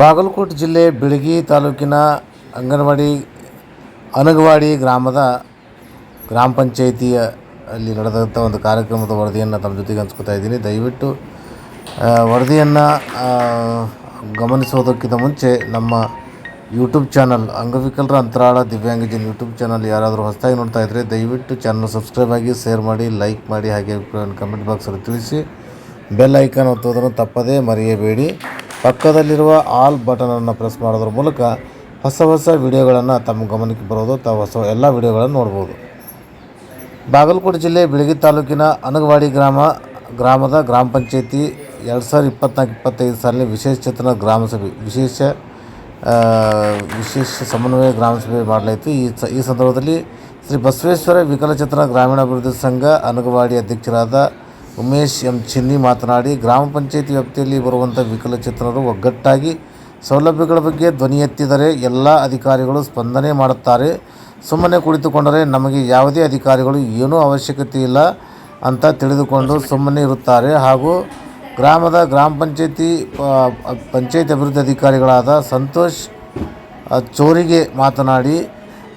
ಬಾಗಲಕೋಟೆ ಜಿಲ್ಲೆ ಬಿಳಗಿ ತಾಲೂಕಿನ ಅಂಗನವಾಡಿ ಅನಗವಾಡಿ ಗ್ರಾಮದ ಗ್ರಾಮ ಪಂಚಾಯಿತಿಯ ಅಲ್ಲಿ ನಡೆದಂಥ ಒಂದು ಕಾರ್ಯಕ್ರಮದ ವರದಿಯನ್ನು ತಮ್ಮ ಜೊತೆಗೆ ಹಂಚ್ಕೊತಾ ಇದ್ದೀನಿ. ದಯವಿಟ್ಟು ವರದಿಯನ್ನು ಗಮನಿಸೋದಕ್ಕಿಂತ ಮುಂಚೆ ನಮ್ಮ ಯೂಟ್ಯೂಬ್ ಚಾನಲ್ ಅಂಗವಿಕಲರ ಅಂತರಾಳ ದಿವ್ಯಾಂಗಜನ್ ಯೂಟ್ಯೂಬ್ ಚಾನಲ್ ಯಾರಾದರೂ ಹೊಸದಾಗಿ ನೋಡ್ತಾ ಇದ್ದರೆ ದಯವಿಟ್ಟು ಚಾನಲ್ ಸಬ್ಸ್ಕ್ರೈಬ್ ಆಗಿ, ಶೇರ್ ಮಾಡಿ, ಲೈಕ್ ಮಾಡಿ, ಹಾಗೆ ಕಮೆಂಟ್ ಬಾಕ್ಸಲ್ಲಿ ತಿಳಿಸಿ, ಬೆಲ್ ಐಕಾನ್ ಒತ್ತೋದನ್ನು ತಪ್ಪದೇ ಮರೆಯಬೇಡಿ. ಪಕ್ಕದಲ್ಲಿರುವ ಆಲ್ ಬಟನನ್ನು ಪ್ರೆಸ್ ಮಾಡೋದ್ರ ಮೂಲಕ ಹೊಸ ಹೊಸ ವಿಡಿಯೋಗಳನ್ನು ತಮ್ಮ ಗಮನಕ್ಕೆ ಬರೋದು ತಾವು ಹೊಸ ಎಲ್ಲ ವಿಡಿಯೋಗಳನ್ನು ನೋಡ್ಬೋದು. ಬಾಗಲಕೋಟೆ ಜಿಲ್ಲೆ ಬಿಳಗಿ ತಾಲೂಕಿನ ಅನಗವಾಡಿ ಗ್ರಾಮ, ಗ್ರಾಮದ ಗ್ರಾಮ ಪಂಚಾಯತಿ ಎರಡು ಸಾವಿರದ ಇಪ್ಪತ್ನಾಲ್ಕು ಇಪ್ಪತ್ತೈದು ಸಾಲಿನ ವಿಶೇಷ ಚೇತನ ಗ್ರಾಮ ಸಭೆ, ವಿಶೇಷ ವಿಶೇಷ ಸಮನ್ವಯ ಗ್ರಾಮ ಸಭೆ ಮಾಡಲಾಯಿತು. ಈ ಸ ಈ ಸಂದರ್ಭದಲ್ಲಿ ಶ್ರೀ ಬಸವೇಶ್ವರ ವಿಕಲಚೇತನ ಗ್ರಾಮೀಣಾಭಿವೃದ್ಧಿ ಸಂಘ ಅನಗವಾಡಿ ಅಧ್ಯಕ್ಷರಾದ ಉಮೇಶ್ ಎಂ ಚಿನ್ನಿ ಮಾತನಾಡಿ, ಗ್ರಾಮ ಪಂಚಾಯಿತಿ ವ್ಯಾಪ್ತಿಯಲ್ಲಿ ಬರುವಂಥ ವಿಕಲಚೇತನರು ಒಗ್ಗಟ್ಟಾಗಿ ಸೌಲಭ್ಯಗಳ ಬಗ್ಗೆ ಧ್ವನಿ ಎತ್ತಿದರೆ ಎಲ್ಲ ಅಧಿಕಾರಿಗಳು ಸ್ಪಂದನೆ ಮಾಡುತ್ತಾರೆ. ಸುಮ್ಮನೆ ಕುಳಿತುಕೊಂಡರೆ ನಮಗೆ ಯಾವುದೇ ಅಧಿಕಾರಿಗಳು ಏನೂ ಅವಶ್ಯಕತೆ ಇಲ್ಲ ಅಂತ ತಿಳಿದುಕೊಂಡು ಸುಮ್ಮನೆ ಇರುತ್ತಾರೆ. ಹಾಗೂ ಗ್ರಾಮದ ಗ್ರಾಮ ಪಂಚಾಯಿತಿ ಪಂಚಾಯತ್ ಅಭಿವೃದ್ಧಿ ಅಧಿಕಾರಿಗಳಾದ ಸಂತೋಷ್ ಚೋರಿಗೆ ಮಾತನಾಡಿ,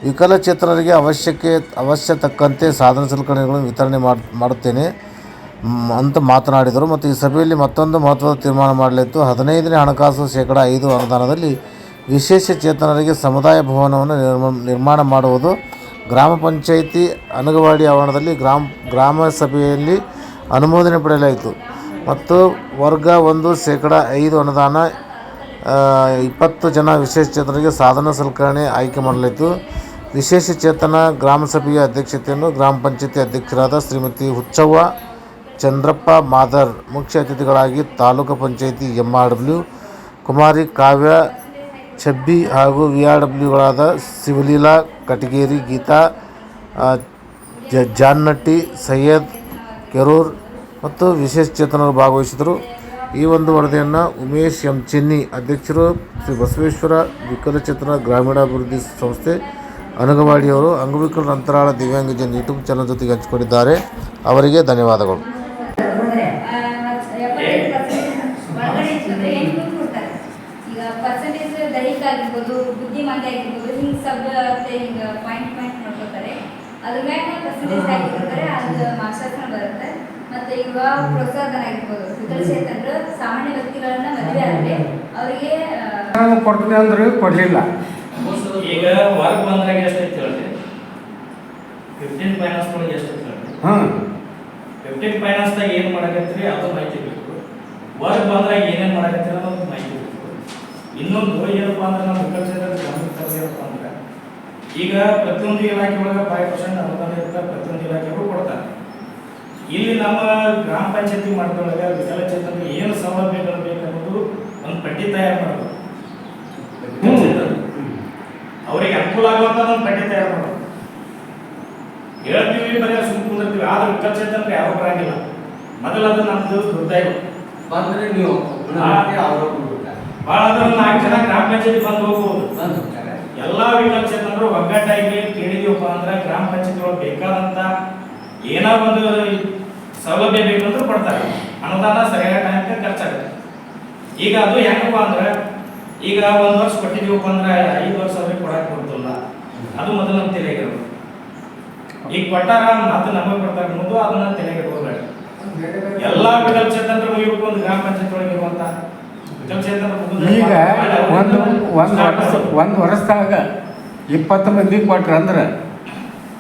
ವಿಕಲಚೇತನರಿಗೆ ಅವಶ್ಯಕ್ಕೆ, ಅವಶ್ಯ ತಕ್ಕಂತೆ ಸಾಧನ ಸಲಕರಣೆಗಳನ್ನು ವಿತರಣೆ ಮಾಡ್, ಮಾಡುತ್ತೇನೆ. ಅಂತ ಮಾತನಾಡಿದರು. ಮತ್ತು ಈ ಸಭೆಯಲ್ಲಿ ಮತ್ತೊಂದು ಮಹತ್ವದ ತೀರ್ಮಾನ ಮಾಡಲಿತ್ತು ಹದಿನೈದನೇ ಹಣಕಾಸು ಶೇಕಡ ಐದು ಅನುದಾನದಲ್ಲಿ ವಿಶೇಷ ಚೇತನರಿಗೆ ಸಮುದಾಯ ಭವನವನ್ನು ನಿರ್ಮ, ನಿರ್ಮಾಣ ಮಾಡುವುದು. ಗ್ರಾಮ ಪಂಚಾಯಿತಿ ಅನಗವಾಡಿ ಆವರಣದಲ್ಲಿ ಗ್ರಾಮ ಗ್ರಾಮ ಸಭೆಯಲ್ಲಿ ಅನುಮೋದನೆ ಪಡೆಯಲಾಯಿತು. ಮತ್ತು ವರ್ಗ ಒಂದು ಶೇಕಡ ಐದು ಅನುದಾನ ಇಪ್ಪತ್ತು ಜನ ವಿಶೇಷ ಚೇತನರಿಗೆ ಸಾಧನ ಸಲಕರಣೆ ಆಯ್ಕೆ ಮಾಡಲಾಯಿತು. ವಿಶೇಷ ಚೇತನ ಗ್ರಾಮ ಸಭೆಯ ಅಧ್ಯಕ್ಷತೆಯನ್ನು ಗ್ರಾಮ ಪಂಚಾಯತಿ ಅಧ್ಯಕ್ಷರಾದ ಶ್ರೀಮತಿ ಹುಚ್ಚವ್ವ ಚಂದ್ರಪ್ಪ ಮಾದರ್ ಮುಖ್ಯ ಅತಿಥಿಗಳಾಗಿ taluk panchayat M R W Kumari Kavya, Chabbi ಹಾಗೂ ವಿ ಆರ್ ಡಬ್ಲ್ಯೂಗಳಾದ ಶಿವಲೀಲಾ, ಕಟಗೇರಿ ಗೀತಾ ಜಾನ್ನಟ್ಟಿ, ಸೈಯದ್, ಕೆರೂರ್ ಮತ್ತು ವಿಶೇಷ ಚೇತನರು ಭಾಗವಹಿಸಿದರು. ಈ ಒಂದು ವರದಿಯನ್ನು ಉಮೇಶ್ ಎಂ. ಚಿನ್ನಿ ಅಧ್ಯಕ್ಷರು ಶ್ರೀ ಬಸವೇಶ್ವರ ವಿಕಲಚೇತನ ಗ್ರಾಮೀಣಾಭಿವೃದ್ಧಿ ಸಂಸ್ಥೆ ಅನಗವಾಡಿಯವರು ಅಂಗವಿಕಲರ ಅಂತರಾಳ ದಿವ್ಯಾಂಗಜನ್ ಯೂಟ್ಯೂಬ್ ಚಾನಲ್ ಜೊತೆಗೆ ಹಂಚಿಕೊಂಡಿದ್ದಾರೆ. ಅವರಿಗೆ ಧನ್ಯವಾದಗಳು ಒಳಗಡೆ ಇರ್ತದೆ ಹೆಣ್ಮಕ್ಳು ಕೊಡ್ತಾರೆ ಈಗ ಪರ್ಸೆಂಟೇಜ್ ದೈಹಿಕ ಆಗಿರ್ಬೋದು ಬುದ್ಧಿಮತ್ತೆ ಆಗಿರ್ಬೋದು ಹಿಂಗೆ ಸಬ್ ಹಿಂಗೆ ಪಾಯಿಂಟ್ ಪಾಯಿಂಟ್ ನೋಡ್ಕೋತಾರೆ. ಅದ್ರ ಮ್ಯಾಗ ಪರ್ಸೆಂಟೇಜ್ ಆಗಿರ್ಬೋದಾರೆ ಅದು ಮಾರ್ಕ್ಸ್ ಬರುತ್ತೆ. ಮತ್ತೆ ಈಗ ಪ್ರೋತ್ಸಾಹನ ಆಗಿರ್ಬೋದು ವಿಕಲಚೇತನರು ಸಾಮಾನ್ಯ ವ್ಯಕ್ತಿಗಳನ್ನ ಮದುವೆ ಆದರೆ ಅವರಿಗೆ ನಾನು ಕೊಡ್ತೀನಿ ಅಂದ್ರೆ ಕೊಡಲಿಲ್ಲ. ಈಗ ವರ್ಕ್ ಬಂದ್ರಾಗ ಎಷ್ಟೈತಿ ಹೇಳ್ರಿ ಫಿಫ್ಟೀನ್ ಫೈನಾನ್ಸ್ ಒಳಗೆ ಎಷ್ಟೈತಿ ಹೇಳ್ರಿ ಹಾಂ. ಫಿಫ್ಟೀನ್ ಫೈನಾನ್ಸ್ದಾಗ ಏನು ಮಾಡಕತ್ತೀರಿ? ಅದು ಮಾಹಿತಿ ಬೇಕು. ವರ್ಕ್ ಬಂದ್ರಾಗ ಏನೇನು ಮಾಡಕತ್ತೀರಿ ಅನ್ನೋದು ಮಾಹಿತಿ ಇನ್ನೊಂದು ಏನಪ್ಪ ಅಂದ್ರೆ ನಮ್ಮ ವಿಕಲಚೇತನ ಗಮನಿಸ್ತದೆ ಏನಪ್ಪ ಅಂದ್ರೆ ಈಗ ಪ್ರತಿಯೊಂದು ಇಲಾಖೆ ಒಳಗೆ ಫೈವ್ ಪರ್ಸೆಂಟ್ ಅನುದಾನ ಇರ್ತಾರೆ ಪ್ರತಿಯೊಂದು ಇಲಾಖೆಗೂ ಕೊಡ್ತಾರೆ. ಇಲ್ಲಿ ನಮ್ಮ ಗ್ರಾಮ ಪಂಚಾಯತಿ ಮಾಡ್ಕೊಳ್ಳಾಗ ವಿಕಲಚೇತನ ಏನು ಸೌಲಭ್ಯಗಳು ಬೇಕನ್ನೋದು ಒಂದು ಪಟ್ಟಿ ತಯಾರು ಮಾಡೋದು. ವಿಕಲಚೇತನರು. ಅವರಿಗೆ ಅನುಕೂಲ ಆಗುವಂತ ಒಂದು ಪಟ್ಟಿ ತಯಾರು ಮಾಡೋದು. ಹೇಳ್ತೀವಿ ಬರೀ ಸುಮ್ಮನೆ ಕುಂದಿರ್ತೀವಿ ಆದ್ರೆ ವಿಕಲಚೇತನರಿಗೆ ಯಾರು ಬರಂಗಿಲ್ಲ. ಮೊದಲು ಅದು ನಮ್ದು ದುರ್ದೈವ. ಬಂದ್ರೆ ನೀವು ಭಾಳ ಅಂದ್ರೆ ನಾಲ್ಕು ಜನ ಗ್ರಾಮ ಪಂಚಾಯತಿ ಬಂದು ಹೋಗ್ಬೋದು. ಎಲ್ಲಾ ವಿಕಲಚೇತನರು ಒಗ್ಗಟ್ಟಾಗಿ ಕೇಳಿದೀವಪ್ಪ ಅಂದ್ರೆ ಗ್ರಾಮ ಪಂಚಾಯತಿ ಒಳಗೆ ಬೇಕಾದಂತ ಏನೋ ಒಂದು ಸೌಲಭ್ಯ ಬೇಕಂದ್ರೂ ಕೊಡ್ತಾರೆ. ಅನುದಾನ ಸರಿಯಾದ ಟೈಮ್ಗೆ ಖರ್ಚಾಗುತ್ತೆ. ಈಗ ಅದು ಯಾಕಪ್ಪ ಅಂದ್ರೆ ಈಗ ಒಂದು ವರ್ಷ ಕೊಟ್ಟಿದೀವಪ್ಪ ಅಂದ್ರೆ ಐದು ವರ್ಷ ಅವ್ರಿಗೆ ಕೊಡಕ್ಕೆ ಕೊಡ್ತಿಲ್ಲ ಅದು ಮೊದಲು ನಮ್ಮ ಈಗ ಕೊಟ್ಟಾರ ಅದು ನಮಗೆ ಕೊಡ್ತಾರೆ ಅನ್ನೋದು ಅದನ್ನ ತಲೆಗಿರ್ಬೋಬೇಡ ಎಲ್ಲಾ ವಿಕಲಚೇತನರು ಮುಗಿಬೇಕು ಒಂದು ಗ್ರಾಮ ಪಂಚಾಯತ್ ಒಳಗೆ ಇರುವಂತ ವಿಕಲಚೇತನರು ಮುಗಿದ್ರೆ ಈಗ ಒಂದು ಒಂದು ವರ್ಷ. ಒಂದು ವರ್ಷದಾಗ ಇಪ್ಪತ್ತು ಮಂದಿ ಕೊಟ್ರು ಅಂದ್ರೆ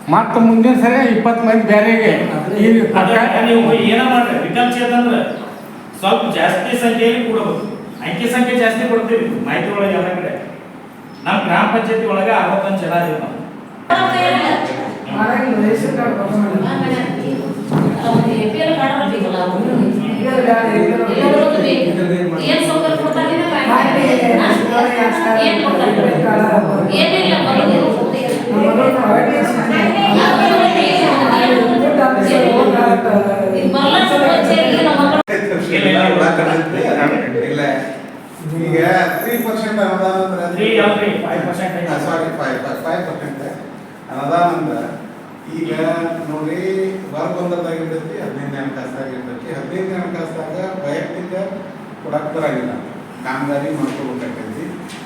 ಮತ್ತೆ ಮುಂದಿನ ಸರಿ ಇಪ್ಪತ್ತು ಮಂದಿ ಬೇರೆಗೆ ಈಗ ಸ್ವಲ್ಪ ಜಾಸ್ತಿ ಸಂಖ್ಯೆಯಲ್ಲಿ ಕೂಡಬಹುದು ಅಂಕಿ ಸಂಖ್ಯೆ ಜಾಸ್ತಿ ಕೊಡ್ತೀವಿ ಮಾಹಿತಿ ಒಳಗೆ ಎಲ್ಲ ಕಡೆ. ನಮ್ಮ ಗ್ರಾಮ ಪಂಚಾಯತಿ ಒಳಗೆ ಅರವತ್ತೊಂದು ಜನ ಇದೀವಿ ನಾವು ಏನ್ ಸೌಕರ್ಯ ಕೊಡ್ತಾರೆ ಏನ್ ಕೊಡ್ತಾರೆ ಏನಿಲ್ಲ ಇಲ್ಲ ಈಗ ತ್ರೀ ಪರ್ಸೆಂಟ್ ಅಂದ್ರೆ ಸಾರಿ ಈಗ ನೋಡಿ ವರ್ಗ ಒಂದರದಾಗ ಇರ್ತೈತಿ ಹದಿನೈದನೇ ಹಣಕಾಸ್ದಾಗ ಇರ್ತೈತಿ ಹದಿನೈದನೇ ಹಣಕಾಸ್ದಾಗ ವೈಯಕ್ತಿಕ ಕೊಡಕ್ ಆಗಿಲ್ಲ ಕಾಮಗಾರಿ ಮಾಡ್ಕೋಬೇಕಾಗ್ತೈತಿ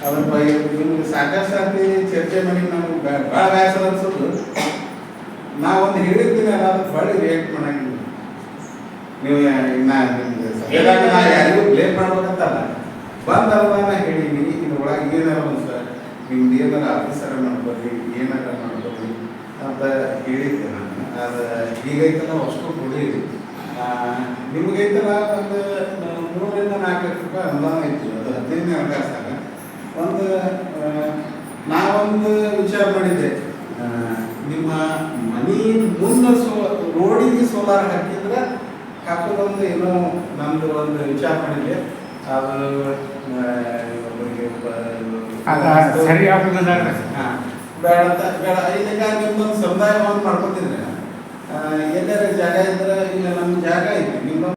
ಅದ್ರ ಬಗ್ಗೆ ನಿಮ್ಗೆ ಸಾಕಷ್ಟು ಚರ್ಚೆ ಮಾಡಿ ನಮ್ಗೆ ಭಾಳ ಬೇಸರ ಅನ್ಸೋದು. ನಾವೊಂದು ಹೇಳಿದ್ದೀನಿ ಅದಕ್ಕೆ ಭಾಳ ರಿಯಾಕ್ಟ್ ಮಾಡಂಗಿಲ್ಲ. ನೀವು ಸದ್ಯದಾಗ ನಾ ಯಾರಿಗೂ ಬ್ಲೇಮ್ ಮಾಡ್ಬೇಕಂತಲ್ಲ. ಬಂದ ಅನುದಾನ ಹೇಳೀನಿ ಇದ್ರೊಳಗೆ ಏನಾರ ಒಂದು ಸರ್, ನಿಮ್ದು ಏನಾರ ಆಫೀಸರ ಮಾಡ್ಬೋದು ಏನಾರ ಮಾಡ್ಬೋದು ಅಂತ ಹೇಳಿದ್ದೆ ನಾನು. ಅದು ಈಗೈತಲ್ಲ, ಅಷ್ಟು ಕೊಡಿರಿ ನಿಮಗೈತಲ್ಲ, ಒಂದು ಮೂರರಿಂದ ನಾಲ್ಕು ಲಕ್ಷ ರೂಪಾಯಿ ಅನುದಾನ ಐತಿ ಅದು ಹದಿನೈದನೇ ಅವಕಾಶದಾಗ ಒಂದು ನಾವೊಂದು ವಿಚಾರ ಮಾಡಿದ್ದೆ. ನಿಮ್ಮ ಮನಿ ಮುಂದೆ ಸೋ ರೋಡಿಗೆ ಸೋಲಾರ್ ಹಾಕಿದ್ರೆ ಹಾಕೋದೊಂದು ಏನೋ ನಮ್ದು ಒಂದು ವಿಚಾರ ಮಾಡಿದ್ದೆ. ಅದು ಸರಿ ಆಗುದಿಲ್ಲ ಬೇಡ ಅಂತ ಬೇಡ. ಈಗ ನಿಮ್ದೊಂದು ಸಮುದಾಯ ಮಾಡ್ಕೊತಿದ್ರೆ ಎಲ್ಲಾರ ಜಾಗ ಇದ್ರೆ ಇಲ್ಲ ನಮ್ಮ ಜಾಗ ಐತಿ ನಿಮ್ದೊಂದು